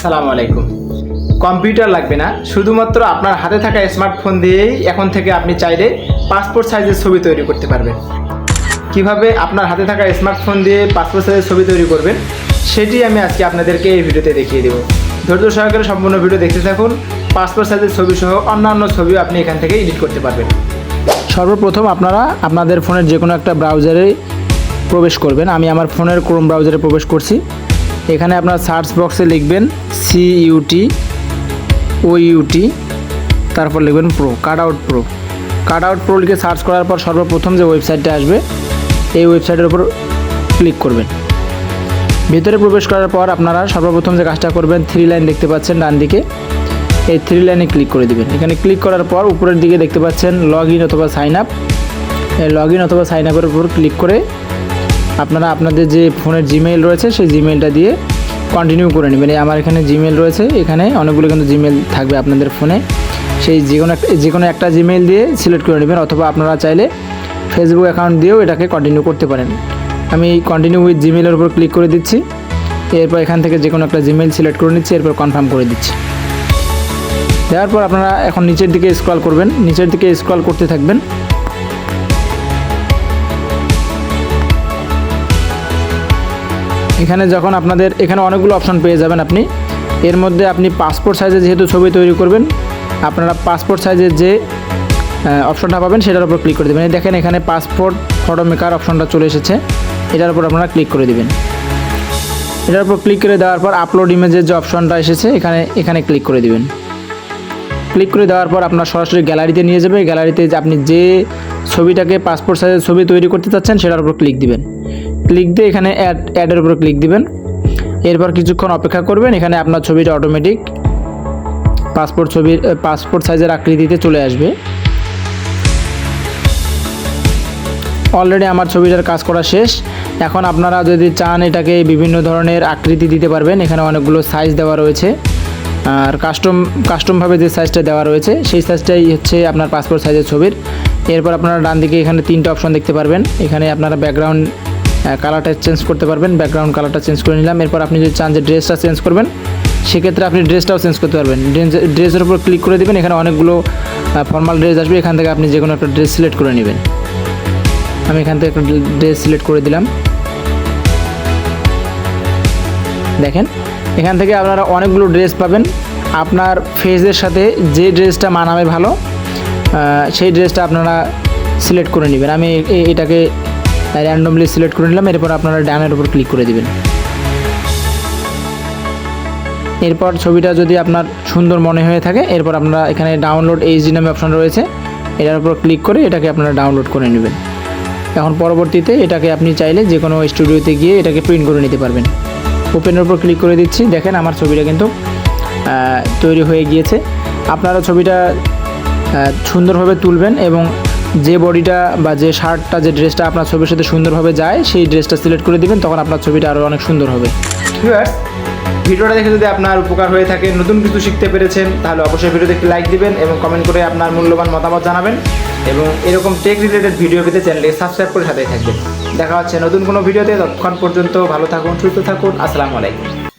আসসালামু আলাইকুম। কম্পিউটার লাগবে না, শুধুমাত্র আপনার হাতে থাকা স্মার্টফোন দিয়েই এখন থেকে আপনি চাইলে পাসপোর্ট সাইজের ছবি তৈরি করতে পারবেন। কীভাবে আপনার হাতে থাকা স্মার্টফোন দিয়ে পাসপোর্ট সাইজের ছবি তৈরি করবেন, সেটি আমি আজকে আপনাদেরকে এই ভিডিওতে দেখিয়ে দেবো। ধৈর্য সহকারে সম্পূর্ণ ভিডিও দেখতে থাকুন, পাসপোর্ট সাইজের ছবি সহ অন্যান্য ছবিও আপনি এখান থেকে এডিট করতে পারবেন। সর্বপ্রথম আপনারা আপনাদের ফোনের যে কোনো একটা ব্রাউজারে প্রবেশ করবেন। আমি আমার ফোনের ক্রোম ব্রাউজারে প্রবেশ করছি। এখানে আপনার সার্চ বক্সে লিখবেন সি ইউটি ও ইউটি তারপর লিখবেন pro cut out pro cut out pro লিখে সার্চ করার পর সর্বপ্রথম যে ওয়েবসাইটটা আসবে, এই ওয়েবসাইটের উপর ক্লিক করবেন। ভিতরে প্রবেশ করার পর আপনারা সর্বপ্রথম যে কাজটা করবেন থ্রি লাইন দেখতে পাচ্ছেন ডান দিকে। এই থ্রি লাইনে ক্লিক করে দিবেন। এখানে ক্লিক করার পর উপরের দিকে দেখতে পাচ্ছেন লগ ইন অথবা সাইন আপ লগ ইন অথবা সাইন আপের উপর ক্লিক করে আপনারা আপনাদের যে ফোনের জিমেইল রয়েছে, সেই জিমেইলটা দিয়ে কন্টিনিউ করে নেবেন। আমার এখানে জিমেইল রয়েছে, এখানে অনেকগুলো কিন্তু জিমেইল থাকবে আপনাদের ফোনে। সেই যে কোনো একটা যে কোনো একটা জিমেইল দিয়ে সিলেক্ট করে নেবেন, অথবা আপনারা চাইলে ফেসবুক অ্যাকাউন্ট দিয়েও এটাকে কন্টিনিউ করতে পারেন। আমি কন্টিনিউ উইথ জিমেইলের উপর ক্লিক করে দিচ্ছি। এরপর এখান থেকে যে কোনো একটা জিমেইল সিলেক্ট করে নিচ্ছি, এরপর কনফার্ম করে দিচ্ছি। দেওয়ার পর আপনারা এখন নিচের দিকে স্ক্রল করবেন। নিচের দিকে স্ক্রল করতে থাকবেন। এখানে যখন আপনাদের এখানে অনেকগুলো অপশন পেয়ে যাবেন আপনি। এর মধ্যে আপনি পাসপোর্ট সাইজে যেহেতু ছবি তৈরি করবেন, আপনারা পাসপোর্ট সাইজের যে অপশনটা পাবেন সেটার উপর ক্লিক করে দেবেন। দেখেন এখানে পাসপোর্ট ফটো মেকার অপশনটা চলে এসেছে। এটার উপর আপনারা ক্লিক করে দেবেন। এটার উপর ক্লিক করে দেওয়ার পর আপলোড ইমেজের যে অপশনটা এসেছে, এখানে এখানে ক্লিক করে দিবেন। ক্লিক করে দেওয়ার পর আপনার সরাসরি গ্যালারিতে নিয়ে যাবে গ্যালারিতে আপনি যে ছবিটাকে পাসপোর্ট সাইজের ছবি তৈরি করতে চাচ্ছেন, সেটার উপর ক্লিক দিবেন। ক্লিক দিয়ে এখানে অ্যাড অ্যাডের উপর ক্লিক দিবেন। এরপর কিছুক্ষণ অপেক্ষা করবেন, এখানে আপনার ছবিটা অটোমেটিক পাসপোর্ট ছবির পাসপোর্ট সাইজের আকৃতিতে চলে আসবে। অলরেডি আমার ছবিটার কাজ করা শেষ। এখন আপনারা যদি চান এটাকে বিভিন্ন ধরনের আকৃতি দিতে পারবেন, এখানে অনেকগুলো সাইজ দেওয়া রয়েছে। আর কাস্টম কাস্টমভাবে যে সাইজটা দেওয়া রয়েছে, সেই সাইজটাই হচ্ছে আপনার পাসপোর্ট সাইজের ছবির। এরপর আপনারা ডান দিকে এখানে তিনটা অপশন দেখতে পারবেন। এখানে আপনারা ব্যাকগ্রাউন্ড কালারটা চেঞ্জ করতে পারবেন ব্যাকগ্রাউন্ড কালারটা চেঞ্জ করে নিলাম। এরপর আপনি যদি চান যে ড্রেসটা চেঞ্জ করবেন, সেক্ষেত্রে আপনি ড্রেসটাও চেঞ্জ করতে পারবেন। ড্রেসের উপর ক্লিক করে দেবেন, এখানে অনেকগুলো ফর্মাল ড্রেস আসবে। এখান থেকে আপনি যে কোনো একটা ড্রেস সিলেক্ট করে নেবেন। আমি এখান থেকে একটা ড্রেস সিলেক্ট করে দিলাম। দেখেন, এখান থেকে আপনারা অনেকগুলো ড্রেস পাবেন। আপনার ফেসের সাথে যে ড্রেসটা মানাবে ভালো সেই ড্রেসটা আপনারা সিলেক্ট করে নেবেন। আমি এটাকে র্যান্ডমলি সিলেক্ট করে নিলাম, এরপর আপনারা ডানের উপর ক্লিক করে দেবেন। এরপর ছবিটা যদি আপনার সুন্দর মনে হয়ে থাকে, এরপর আপনারা এখানে ডাউনলোড এইচডি নামে অপশন রয়েছে, এটার উপর ক্লিক করে এটাকে আপনারা ডাউনলোড করে নেবেন। এখন পরবর্তীতে এটাকে আপনি চাইলে যে কোনো স্টুডিওতে গিয়ে এটাকে প্রিন্ট করে নিতে পারবেন। ওপেনের উপর ক্লিক করে দিচ্ছি, দেখেন আমার ছবিটা কিন্তু তৈরি হয়ে গিয়েছে। আপনারা ছবিটা সুন্দরভাবে তুলবেন এবং যে বডিটা বা যে শার্টটা, যে ড্রেসটা আপনার ছবির সাথে সুন্দরভাবে যায়, সেই ড্রেসটা সিলেক্ট করে দিবেন, তখন আপনার ছবিটা আরও অনেক সুন্দর হবে। ভিডিওটা দেখে যদি আপনার উপকার হয়ে থাকে, নতুন কিছু শিখতে পেরেছেন, তাহলে অবশ্যই ভিডিওতে একটি লাইক দিবেন এবং কমেন্ট করে আপনার মূল্যবান মতামত জানাবেন এবং এরকম টেক রিলেটেড ভিডিও পেতে চ্যানেলটি সাবস্ক্রাইব করে সাথে থাকবেন। দেখা হচ্ছে নতুন কোনো ভিডিওতে ততক্ষণ পর্যন্ত ভালো থাকুন, সুস্থ থাকুন, আসসালামু আলাইকুম।